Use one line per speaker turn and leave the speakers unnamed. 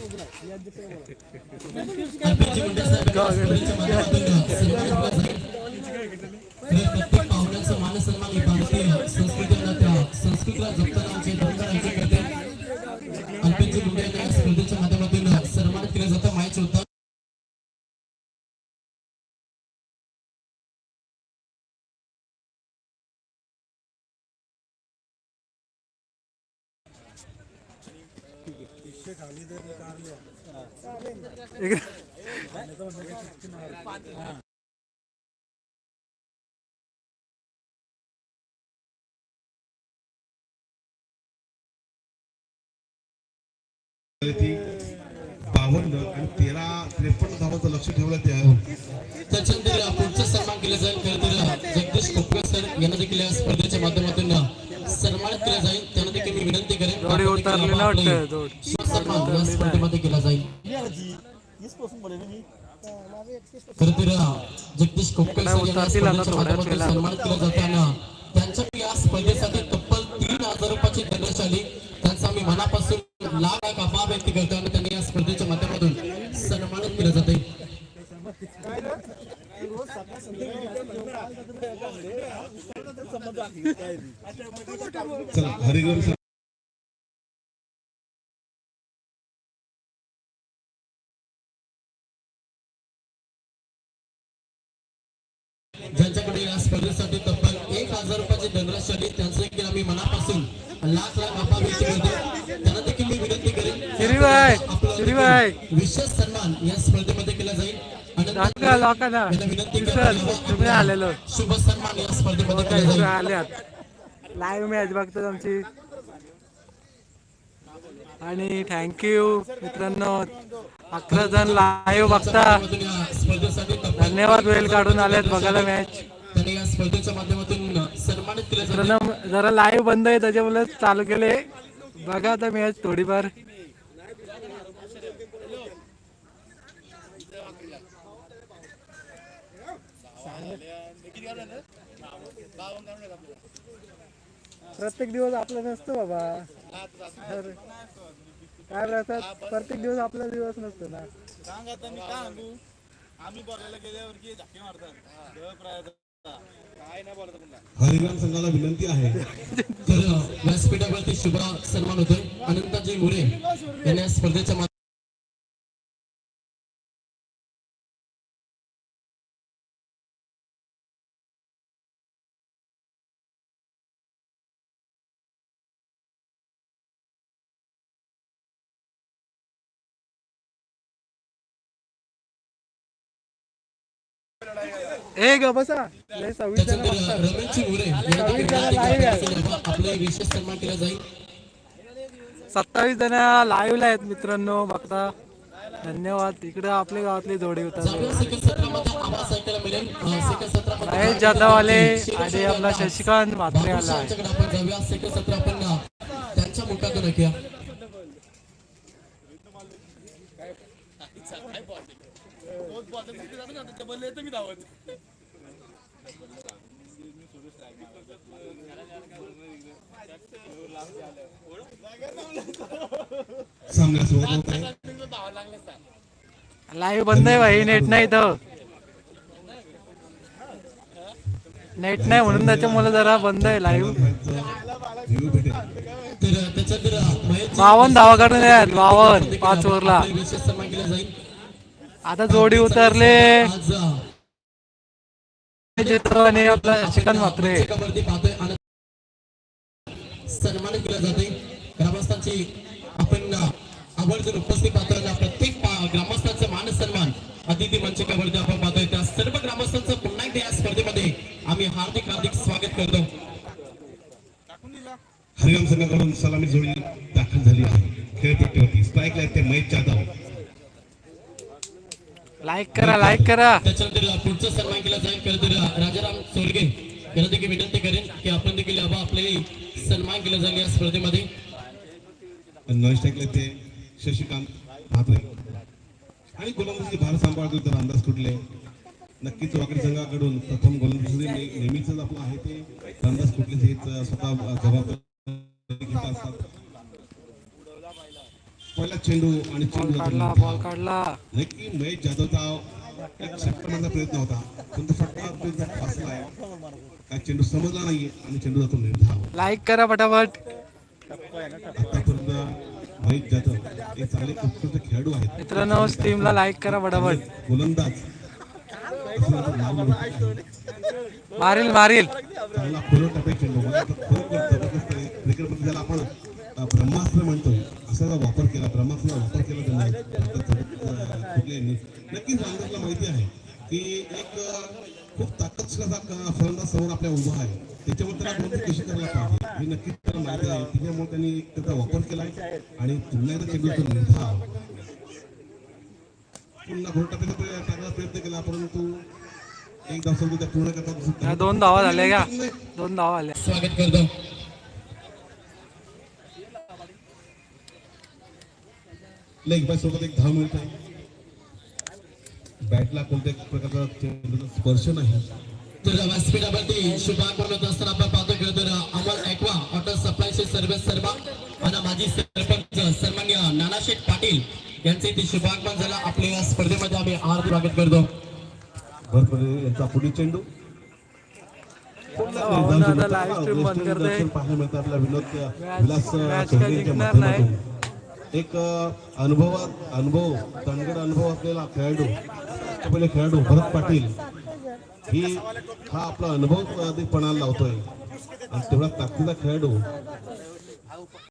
अल्पेची भारतीय संस्कृतीला त्या संस्कृतीला
बावन्न आणि तेरा त्रेपन्न धावाचं लक्ष ठेवलं त्या
त्याच्यानंतर पुढचा सन्मान केला जाईल खरं तर जगदीश कोपरे सर यांना देखील या स्पर्धेच्या माध्यमातून सन्मानित केला. जाईल त्यांना देखील मी विनंती करेन
थोडी उतरली ना वाटतं जोड
सन्मान या स्पर्धेमध्ये केला जाईल. खरं तर जगदीश केलं जाताना त्यांच्या या स्पर्धेसाठी तब्बल तीन हजार रुपयाची धनराशी आली. त्यांचा आम्ही मनापासून लाख लाख आभार व्यक्त करतो आणि त्यांनी या स्पर्धेच्या माध्यमातून सन्मानित केलं जाते
चला हरिगम
रुपयाची धनराशी आली त्यांचं देखील आम्ही मनापासून लाख लाख करतो त्यांना देखील मी विनंती करेन. विशेष सन्मान या स्पर्धेमध्ये केला जाईल. शुभ सन्मान या स्पर्धेमध्ये
लाईव्ह मॅच बघतात आमची. आणि थँक्यू मित्रांनो. अकरा जण लाईव्ह बघता. धन्यवाद वेळ काढून आलेत बघायला मॅच
त्यांनी या स्पर्धेच्या माध्यमातून सन्मानित केलं
जरा लाईव्ह बंद आहे त्याच्यामुळे चालू केले. बघा आता मॅच थोडीफार. प्रत्येक दिवस आपला नसतो बाबा. काय राहतात? प्रत्येक दिवस आपला दिवस नसतो ना.
सांग आता मी काय सांगू? आम्ही बोलायला गेल्यावर की धक्के मारतात.
हरिराम संघाला विनंती आहे.
तर व्यासपीठावरती शुभ सन्मान होतोय. अनंताजी मुळे यांनी या स्पर्धेच्या
ए ग बसा. लय सव्वीस जण
केला जाईल.
सत्तावीस जण लाईव्हला आहेत मित्रांनो बघता. धन्यवाद. इकडे आपल्या गावातली जोडी होतात. महेश जाधववाले आणि आपला शशिकांत म्हात्रे आला आहे.
यांच्याकडे
लाईव्ह बंद आहे भाई नेट नाही तर नेट नाही म्हणून त्याच्यामुळे जरा बंद आहे लाईव्ह
मावन भेटेल
धावा काढून आहेत पाच ओव्हरला.
जाईल
आता जोडी उतरले.
आज अं,
जितो आणि आपला
केला जाते ग्रामस्थांची आपण आवर्जून उपस्थित पाहतोय प्रत्येक पा- ग्रामस्थांचा मान सन्मान अतिथी मंचकावरती आपण पाहतोय त्या सर्व ग्रामस्थांचं पुन्हा एकदा या स्पर्धेमध्ये आम्ही हार्दिक हार्दिक स्वागत करतो
हरिग्राम संघाकडून सलामी जोडी दाखल झाली आहे. खेळपट्टीवरती स्ट्राईकला आहेत ते महेश जाधव.
लाईक करा लाईक करा.
त्याच्यानंतर पुढचा सन्मान केला जाईल. खरं तर राजाराम सोलगे यांना देखील विनंती करेन की आपण देखील यावा आपले सन्मान केला जाईल या स्पर्धेमध्ये.
स्ट्राईकला आहेत ते शशिकांत म्हात्रे आणि गोलंदाजी भार सांभाळतो तर अंदाज कुठले? नक्कीच वाकडी संघाकडून प्रथम गोलंदाजी नेहमीच आपलं आहे ते. अंदाज कुठले? हेच स्वतः जबाबदारी पहिला चेंडू आणि चेंडू
काढला. बॉल काढला.
नक्की महेश जाधवचा एक षटकाराचा प्रयत्न होता. पण तो षटकार प्रयत्न फसलाय काय चेंडू समजला नाहीये आणि चेंडू जातो निर्धाव
लाईक करा पटापट
आतापर्यंत महेश जाधव हे चांगले उत्कृष्ट खेळाडू आहेत.
मित्रांनो स्ट्रीमला लाईक करा पटापट
गोलंदाज.
मारील मारील.
चांगला खोलो आपण ब्रह्मास्त्र म्हणतो. असाचा वापर केला ब्रह्मास्त्राचा वापर केला त्यांनी. नक्कीच रांगरला माहिती आहे की एक खूप ताकदशीर फलंदाज समोर आपल्या उभा आहे. त्याच्यावर त्याला कोणती कशी करायला पाहिजे हे नक्कीच त्याला माहिती आहे. त्याच्यामुळे त्यांनी त्याचा वापर केला आणि पुन्हा एकदा चेंडूचा निर्धाव पुन्हा घोटा टाकण्याचा प्रयत्न केला परंतु एक धाव त्या पूर्ण करता.
दोन धावा झाल्या का दोन धावा आल्या
स्वागत करतो.
लेग बाय सोबत एक धाव मिळत आहे. बॅटला कोणत्याही प्रकारचा स्पर्श नाही.
तर व्यासपीठावरती शुभाग बनवत असताना आपण पाहतो खरं तर अमोल ऐकवा ऑटो सप्लायचे सर्व्हिस सर्व. आणि माजी सरपंच सन्मान्य नानाशेठ पाटील यांचे इथे शुभागमन झाला. आपल्या या स्पर्धेमध्ये आम्ही हार्दिक स्वागत करतो.
भरपूर यांचा पुढील चेंडू. चेंडू.
live stream बंद
आपल्या विनोद विलास एक अनुभवात अनुभव तणगड अनुभव असलेला खेळाडू पहिले खेळाडू भरत पाटील ही हा आपला अनुभव अधिक पणाला लावतोय. आणि तेवढा ताकदीचा खेळाडू.